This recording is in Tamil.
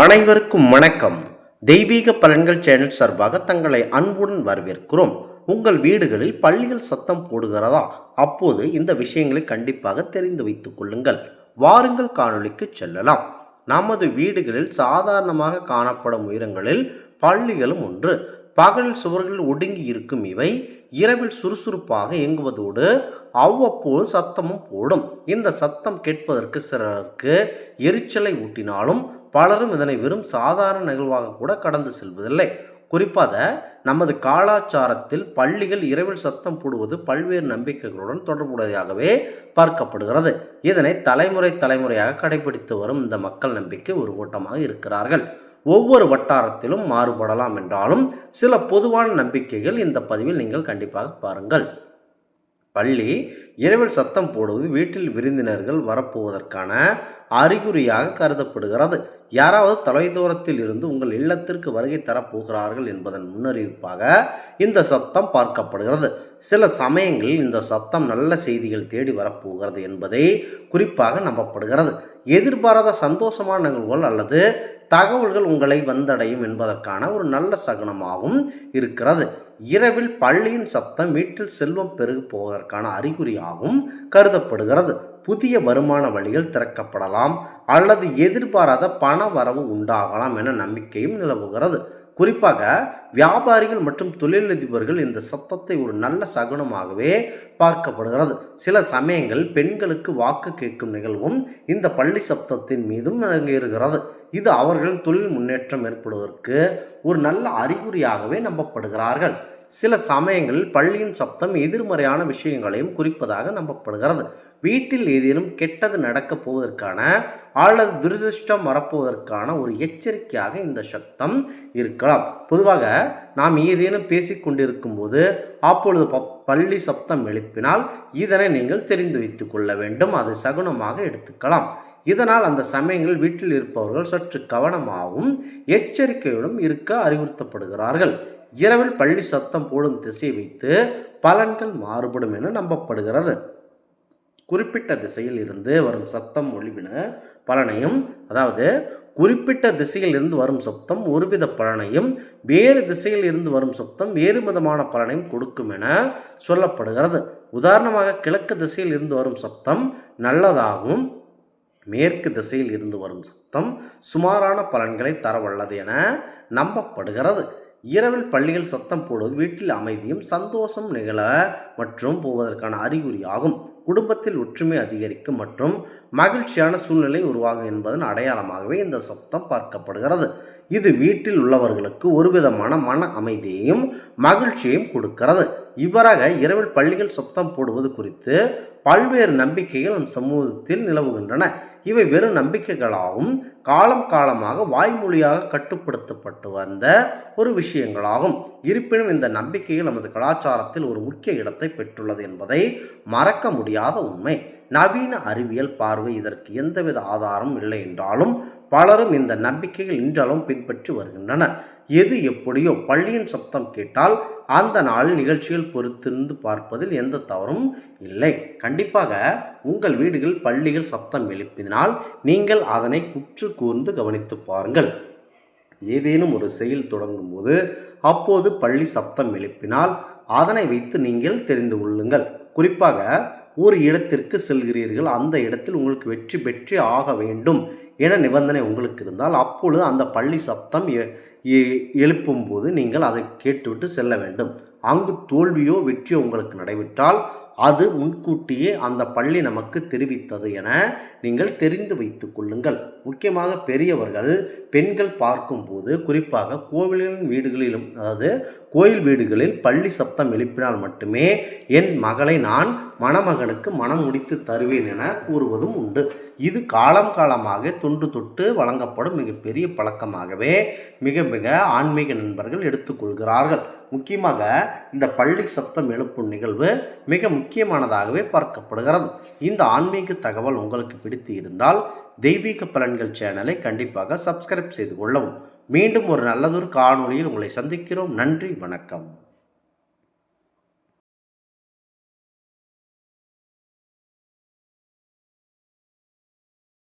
அனைவருக்கும் வணக்கம். தெய்வீக பலன்கள் சேனல் சார்பாக தங்களை அன்புடன் வரவேற்கிறோம். உங்கள் வீடுகளில் பள்ளிகள் சத்தம் போடுகிறதா? அப்போது இந்த விஷயங்களை கண்டிப்பாக தெரிந்து வைத்துக் கொள்ளுங்கள். வாருங்கள் காணொளிக்கு செல்லலாம். நமது வீடுகளில் சாதாரணமாக காணப்படும் உயரங்களில் பள்ளிகளும் ஒன்று. பகலில் சுவர்கள் ஒடுங்கி இருக்கும் இவை இரவில் சுறுசுறுப்பாக இயங்குவதோடு அவ்வப்போது சத்தமும் போடும். இந்த சத்தம் கேட்பதற்கு சிலருக்கு எரிச்சலை ஊட்டினாலும் பலரும் இதனை வெறும் சாதாரண நிகழ்வாக கூட கடந்து செல்வதில்லை. குறிப்பாக நமது கலாச்சாரத்தில் பள்ளிகள் இரவில் சத்தம் போடுவது பல்வேறு நம்பிக்கைகளுடன் தொடர்புடையதாகவே பார்க்கப்படுகிறது. இதனை தலைமுறை தலைமுறையாக கடைபிடித்து வரும் இந்த மக்கள் நம்பிக்கை ஒரு கூட்டமாக இருக்கிறார்கள். ஒவ்வொரு வட்டாரத்திலும் மாறுபடலாம் என்றாலும் சில பொதுவான நம்பிக்கைகள் இந்த பதிவில் நீங்கள் கண்டிப்பாக பாருங்கள். பள்ளி இரவில் சத்தம் போடுவது வீட்டில் விருந்தினர்கள் வரப்போவதற்கான அறிகுறியாக கருதப்படுகிறது. யாராவது தொலைதூரத்தில் இருந்து உங்கள் இல்லத்திற்கு வருகை தரப்போகிறார்கள் என்பதன் முன்னறிவிப்பாக இந்த சத்தம் பார்க்கப்படுகிறது. சில சமயங்களில் இந்த சத்தம் நல்ல செய்திகள் தேடி வரப்போகிறது என்பதை குறிப்பாக நம்பப்படுகிறது. எதிர்பாராத சந்தோஷமான நிகழ்வுகள் அல்லது தகவல்கள் உங்களை வந்தடையும் என்பதற்கான ஒரு நல்ல சகுனமாகவும் இருக்கிறது. இரவில் பள்ளியின் சத்தம் வீட்டில் செல்வம் பெருகு போவதற்கான அறிகுறியாகவும் கருதப்படுகிறது. புதிய வருமான வழிகள் திறக்கப்படலாம் அல்லது எதிர்பாராத பண வரவு உண்டாகலாம் என நம்பிக்கையும் நிலவுகிறது. குறிப்பாக வியாபாரிகள் மற்றும் தொழிலதிபர்கள் இந்த சத்தத்தை ஒரு நல்ல சகுனமாகவே பார்க்கப்படுகிறது. சில சமயங்கள் பெண்களுக்கு வாக்கு கேட்கும் நிகழ்வும் இந்த பள்ளி சப்தத்தின் மீதும் அரங்கேறுகிறது. இது அவர்களின் தொழில் முன்னேற்றம் ஏற்படுவதற்கு ஒரு நல்ல அறிகுறியாகவே நம்பப்படுகிறார்கள். சில சமயங்களில் பள்ளியின் சப்தம் எதிர்மறையான விஷயங்களையும் குறிப்பதாக நம்பப்படுகிறது. வீட்டில் ஏதேனும் கெட்டது நடக்கப் போவதற்கான அல்லது துரதிருஷ்டம் வரப்போவதற்கான ஒரு எச்சரிக்கையாக இந்த சப்தம் இருக்கலாம். பொதுவாக நாம் ஏதேனும் பேசிக்கொண்டிருக்கும் போது அப்பொழுது ப பள்ளி சப்தம் எழுப்பினால் இதனை நீங்கள் தெரிந்து வைத்து கொள்ள வேண்டும். அதை சகுனமாக எடுத்துக்கலாம். இதனால் அந்த சமயங்களில் வீட்டில் இருப்பவர்கள் சற்று கவனமாகவும் எச்சரிக்கையுடன் இருக்க அறிவுறுத்தப்படுகிறார்கள். இரவில் பள்ளி சத்தம் போடும் திசை வைத்து பலன்கள் மாறுபடும் என நம்பப்படுகிறது. குறிப்பிட்ட திசையில் இருந்து வரும் சத்தம் ஒளிவின பலனையும் அதாவது குறிப்பிட்ட திசையில் இருந்து வரும் சப்தம் ஒருவித பலனையும் வேறு திசையில் இருந்து வரும் சப்தம் வேறு விதமான பலனையும் கொடுக்கும் என சொல்லப்படுகிறது. உதாரணமாக கிழக்கு திசையில் இருந்து வரும் சப்தம் நல்லதாகவும் மேற்கு திசையில் இருந்து வரும் சத்தம் சுமாரான பலன்களை தரவல்லது என நம்பப்படுகிறது. இரவில் பள்ளிகள் சத்தம் போடுவது வீட்டில் அமைதியும் சந்தோஷம் நிகழ மற்றும் போவதற்கான அறிகுறி ஆகும் குடும்பத்தில் ஒற்றுமை அதிகரிக்கும் மற்றும் மகிழ்ச்சியான சூழ்நிலை உருவாகும் என்பதன் அடையாளமாகவே இந்த சத்தம் பார்க்கப்படுகிறது. இது வீட்டில் உள்ளவர்களுக்கு ஒரு விதமான மன அமைதியையும் மகிழ்ச்சியையும் கொடுக்கிறது. இவ்வாறாக இரவில் பள்ளிகள் சத்தம் போடுவது குறித்து பல்வேறு நம்பிக்கைகள் நம் சமூகத்தில் நிலவுகின்றன. இவை வெறும் நம்பிக்கைகளாகவும் காலம் காலமாக வாய்மொழியாக கட்டுப்படுத்தப்பட்டு வந்த ஒரு விஷயங்களாகும். இருப்பினும் இந்த நம்பிக்கைகள் நமது கலாச்சாரத்தில் ஒரு முக்கிய இடத்தை பெற்றுள்ளது என்பதை மறக்க முடியாத உண்மை. நவீன அறிவியல் பார்வை இதற்கு எந்தவித ஆதாரம் இல்லை என்றாலும் பலரும் இந்த நம்பிக்கைகள் இன்றளவும் பின்பற்றி வருகின்றனர். எது எப்படியோ பள்ளியின் சப்தம் கேட்டால் அந்த நாள் நிகழ்ச்சிகள் பொறுத்திருந்து பார்ப்பதில் எந்த தவறும் இல்லை. கண்டிப்பாக உங்கள் வீடுகள் பள்ளிகள் சப்தம் எழுப்பினால் நீங்கள் அதனை குற்று கூர்ந்து கவனித்து பாருங்கள். ஏதேனும் ஒரு செயல் தொடங்கும் போது அப்போது பள்ளி சப்தம் எழுப்பினால் அதனை வைத்து நீங்கள் தெரிந்து கொள்ளுங்கள். குறிப்பாக ஒரு இடத்திற்கு செல்கிறீர்கள் அந்த இடத்தில் உங்களுக்கு வெற்றி பெற்று ஆக வேண்டும். என நிபந்தனை உங்களுக்கு இருந்தால் அப்பொழுது அந்த பள்ளி சப்தம் எழுப்பும்போது நீங்கள் அதை கேட்டுவிட்டு செல்ல வேண்டும். அங்கு தோல்வியோ வெற்றியோ உங்களுக்கு நடைபெற்றால் அது முன்கூட்டியே அந்த பள்ளி நமக்கு தெரிவித்தது என நீங்கள் தெரிந்து வைத்து கொள்ளுங்கள். முக்கியமாக பெரியவர்கள் பெண்கள் பார்க்கும்போது குறிப்பாக கோவிலின் வீடுகளிலும் அதாவது கோயில் வீடுகளில் பள்ளி சப்தம் எழுப்பினால் மட்டுமே என் மகளை நான் மணமகனுக்கு மனம் முடித்து தருவேன் என கூறுவதும் உண்டு. இது காலம் காலமாக தொன்று தொட்டு வழங்கப்படும் மிகப்பெரிய பழக்கமாகவே மிக மிக ஆன்மீக நண்பர்கள் எடுத்துக்கொள்கிறார்கள் முக்கியமாக இந்த பள்ளி சப்தம் எழுப்பும் நிகழ்வு மிக முக்கியமானதாகவே பார்க்கப்படுகிறது. இந்த ஆன்மீக தகவல் உங்களுக்கு பிடித்து இருந்தால் தெய்வீக பலன்கள் சேனலை கண்டிப்பாக சப்ஸ்கிரைப் செய்து கொள்ளவும். மீண்டும் ஒரு நல்லதொரு காணொலியில் உங்களை சந்திக்கிறோம். நன்றி வணக்கம்.